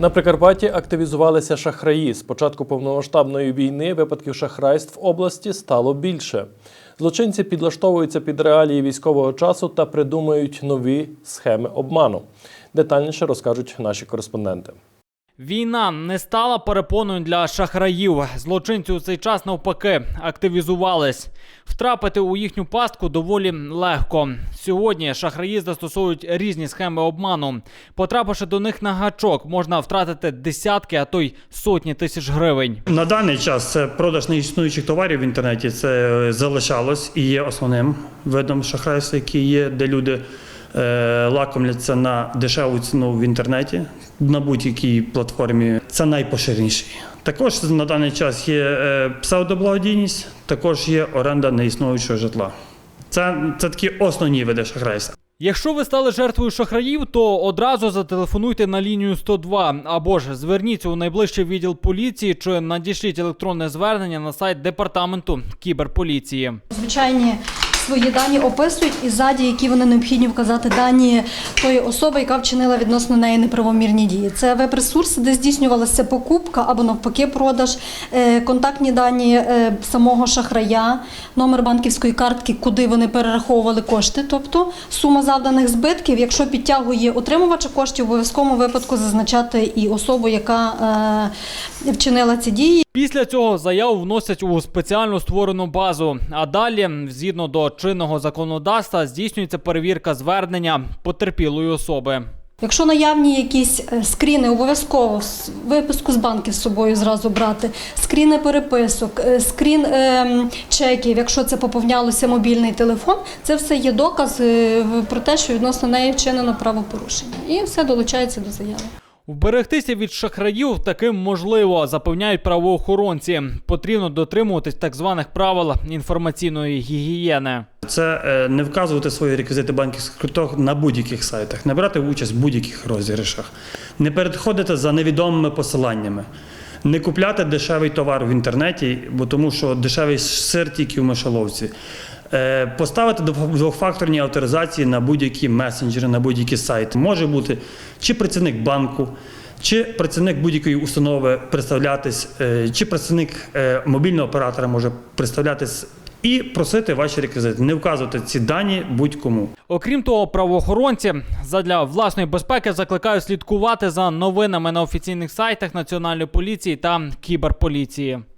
На Прикарпатті активізувалися шахраї. З початку повномасштабної війни випадків шахрайств в області стало більше. Злочинці підлаштовуються під реалії військового часу та придумують нові схеми обману. Детальніше розкажуть наші кореспонденти. Війна не стала перепоною для шахраїв. Злочинці у цей час навпаки активізувались. Втрапити у їхню пастку доволі легко. Сьогодні шахраї застосовують різні схеми обману. Потрапивши до них на гачок, можна втратити десятки, а то й сотні тисяч гривень. На даний час це продаж неіснуючих товарів в інтернеті. Це е, залишалось і є основним видом шахрайства, який є, де люди лакомляться на дешеву ціну в інтернеті на будь-якій платформі. Це найпоширеніший. Також на даний час є е, псевдоблагодійність, також є оренда неіснуючого житла. Це, це такі основні види шахрайства. Якщо ви стали жертвою шахраїв, то одразу зателефонуйте на лінію 102 або ж зверніться у найближчий відділ поліції чи надішліть електронне звернення на сайт департаменту кіберполіції. Звичайні свої дані описують і ззаді, які вони необхідні вказати дані тої особи, яка вчинила відносно неї неправомірні дії. Це веб-ресурси, де здійснювалася покупка або навпаки продаж, е, контактні дані е, самого шахрая, номер банківської картки, куди вони перераховували кошти, тобто сума завданих збитків. Якщо підтягує отримувача коштів, в обов'язковому випадку зазначати і особу, яка е, вчинила ці дії. Після цього заяву вносять у спеціально створену базу. А далі, згідно до чинного законодавства, здійснюється перевірка звернення потерпілої особи. Якщо наявні якісь е, скріни, обов'язково виписку з банків з собою зразу брати, скріни переписок, е, скрін ем, чеків, якщо це поповнялося мобільний телефон, це все є доказ е, про те, що відносно неї вчинено правопорушення. І все долучається до заяви. Вберегтися від шахраїв таким можливо, запевняють правоохоронці. Потрібно дотримуватись так званих правил інформаційної гігієни. Це е, не вказувати свої реквізити банківських карток на будь-яких сайтах, не брати участь в будь-яких розіграшах, не переходити за невідомими посиланнями, не купляти дешевий товар в інтернеті, бо тому що дешевий сир тільки в мишоловці. Е, Поставити двох- двохфакторні авторизації на будь-які месенджери, на будь-які сайти. Може бути чи працівник банку, чи працівник будь-якої установи представлятись, е, чи працівник е, мобільного оператора може представлятись і просити ваші реквізити, не вказувати ці дані будь-кому. Окрім того, правоохоронці задля власної безпеки закликають слідкувати за новинами на офіційних сайтах Національної поліції та кіберполіції.